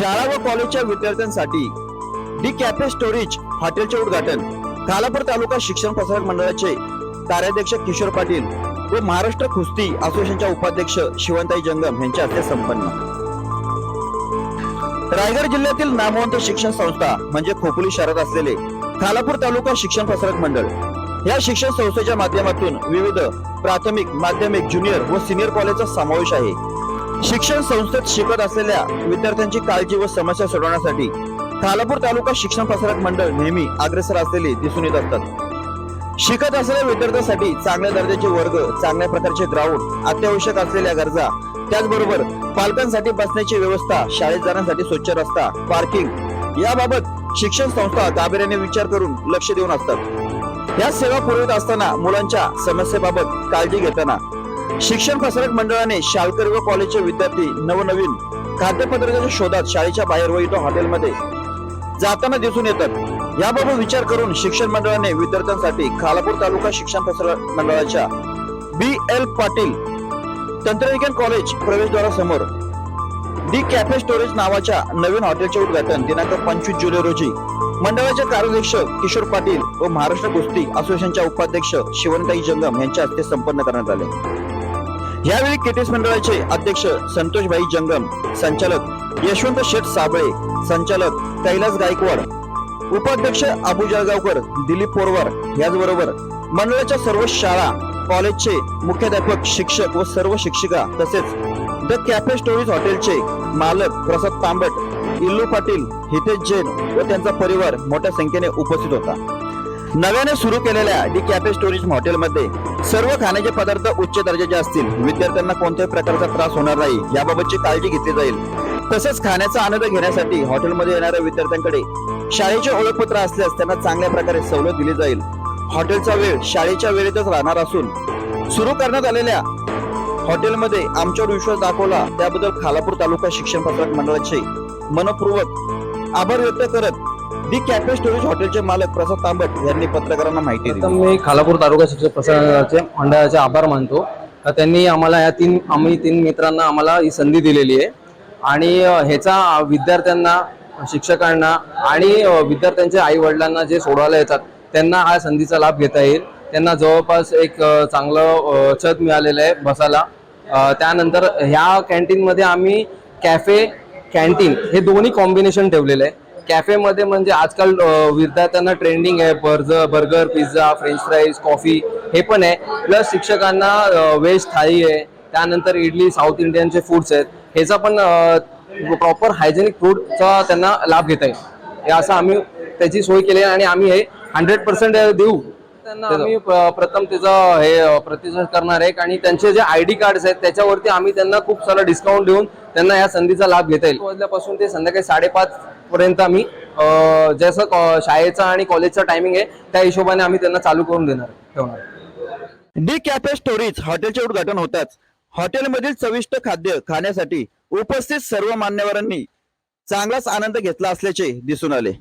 शाळा व कॉलेजच्या विद्यार्थ्यांसाठी डी कॅफे स्टोरेज हॉटेलचे उद्घाटन खालापूर तालुका शिक्षण प्रसारक मंडळाचे कार्याध्यक्ष किशोर पाटील व महाराष्ट्र कुस्ती असोसिएशनच्या उपाध्यक्ष शिवंताई जंगम यांच्या हस्ते संपन्न. रायगड जिल्ह्यातील नामवंत शिक्षण संस्था म्हणजे खोपोली शहरात असलेले खालापूर तालुका शिक्षण प्रसारक मंडळ. या शिक्षण संस्थेच्या माध्यमातून विविध प्राथमिक माध्यमिक ज्युनियर व सिनियर कॉलेजचा समावेश आहे. शिक्षण संस्थेत शिकत असलेल्या विद्यार्थ्यांची काळजी व समस्या सोडवण्यासाठी खालापूर तालुका शिक्षण प्रसारक मंडळ नेहमी अग्रेसर असलेले दिसून येत असतात. शिकत असलेल्या विद्यार्थ्यांसाठी चांगल्या दर्जाचे वर्ग चांगल्या प्रकारचे ग्राउंड अत्यावश्यक असलेल्या गरजा त्याचबरोबर पालकांसाठी बसण्याची व्यवस्था शाळेत जाण्यासाठी स्वच्छ रस्ता पार्किंग याबाबत शिक्षण संस्था गांभीर्याने विचार करून लक्ष देऊन असतात. या सेवा पुरवित असताना मुलांच्या समस्येबाबत काळजी घेताना शिक्षण प्रसारक मंडळाने शालकर व कॉलेजचे विद्यार्थी नवनवीन खाद्यपदार्थाच्या शोधात शाळेच्या बाहेर व इथं हॉटेलमध्ये जाताना दिसून येतात. याबाबत विचार करून शिक्षण मंडळाने विद्यार्थ्यांसाठी खालापूर तालुका शिक्षण प्रसारक मंडळाच्या बी एल पाटील तंत्रविज्ञान कॉलेज प्रवेशद्वारासमोर दी कॅफे स्टोरेज नावाच्या नवीन हॉटेलचे उद्घाटन दिनांक पंचवीस जुलै रोजी. मंडळाचे कार्याध्यक्ष किशोर पाटील व महाराष्ट्र कुस्ती असोसिएशनच्या उपाध्यक्ष शिवनताई जंगम यांच्या हस्ते संपन्न करण्यात आले. यावेळी केटीस मंडळाचे अध्यक्ष संतोषभाई जंगम संचालक यशवंत शेठ साबळे संचालक कैलास गायकवाड उपाध्यक्ष अबू जळगावकर दिलीप पोरवर याचबरोबर मंडळाच्या सर्व शाळा कॉलेजचे मुख्याध्यापक शिक्षक व सर्व शिक्षिका तसेच द कॅफे स्टोरीज हॉटेलचे मालक प्रसाद तांबट इल्लू पाटील हितेश जैन व त्यांचा परिवार मोठ्या संख्येने उपस्थित होता. नव्याने सुरू केलेल्या डी कॅफे स्टोरेज हॉटेलमध्ये सर्व खाण्याचे पदार्थ उच्च दर्जाचे असतील. विद्यार्थ्यांना कोणत्याही प्रकारचा त्रास होणार नाही. याबाबतची काळजी घेतली जाईल. तसेच खाण्याचा आनंद घेण्यासाठी हॉटेलमध्ये येणाऱ्या विद्यार्थ्यांकडे शाळेचे ओळखपत्र असल्यास त्यांना चांगल्या प्रकारे सवलत दिली जाईल. हॉटेलचा वेळ शाळेच्या वेळेतच राहणार असून सुरू करण्यात आलेल्या हॉटेलमध्ये आमच्यावर विश्वास दाखवला. त्याबद्दल खालापूर तालुका शिक्षण पत्रक मंडळाचे मनपूर्वक आभार व्यक्त करत दी कॅफे स्टोरेज हॉटेलचे मालक प्रसाद तांबट यांनी पत्रकारांना माहिती दिली. मी खालापूर तालुका शिक्षक प्रसारणाचे मंडळाचे आभार मानतो. का त्यांनी आम्हाला या तीन आम्ही तीन मित्रांना आम्हाला ही संधी दिलेली आहे. आणि ह्याचा विद्यार्थ्यांना शिक्षकांना आणि विद्यार्थ्यांच्या आई वडिलांना जे सोडवायला येतात त्यांना हा संधीचा लाभ घेता येईल. त्यांना जवळपास एक चांगलं छत मिळालेलं आहे बसायला. त्यानंतर ह्या कॅन्टीनमध्ये आम्ही कॅफे कॅन्टीन हे दोन्ही कॉम्बिनेशन ठेवलेलं आहे. कॅफेमध्ये म्हणजे आजकाल विद्यार्थ्यांना ट्रेंडिंग आहे. बर्ज burger pizza French fries coffee हे पण आहे. प्लस शिक्षकांना व्हेज थाळी आहे. त्यानंतर इडली साऊथ इंडियनचे फूड्स आहेत. ह्याचा पण प्रॉपर हायजेनिक फूडचा त्यांना लाभ घेता येईल. हे असं आम्ही त्याची सोय केली आहे आणि आम्ही हे हंड्रेड पर्सेंट देऊ. त्यांना आम्ही प्रथम त्याचं हे प्रतिसाद करणार आहे आणि त्यांचे जे आय डी कार्ड्स आहेत त्याच्यावरती आम्ही त्यांना खूप सारा डिस्काउंट देऊन त्यांना या संधीचा लाभ घेता येईल. वाजल्यापासून ते संध्याकाळी साडेपाच पर्यंत आम्ही जसं शाळेचा आणि कॉलेजचा टायमिंग आहे त्या हिशोबाने आम्ही त्यांना चालू करून देणार ठेवणार. डी कॅफे स्टोरीज हॉटेलचे उद्घाटन होताच. हॉटेलमधील चविष्ट खाद्य खाण्यासाठी उपस्थित सर्व मान्यवरांनी चांगलाच आनंद घेतला असल्याचे दिसून आले.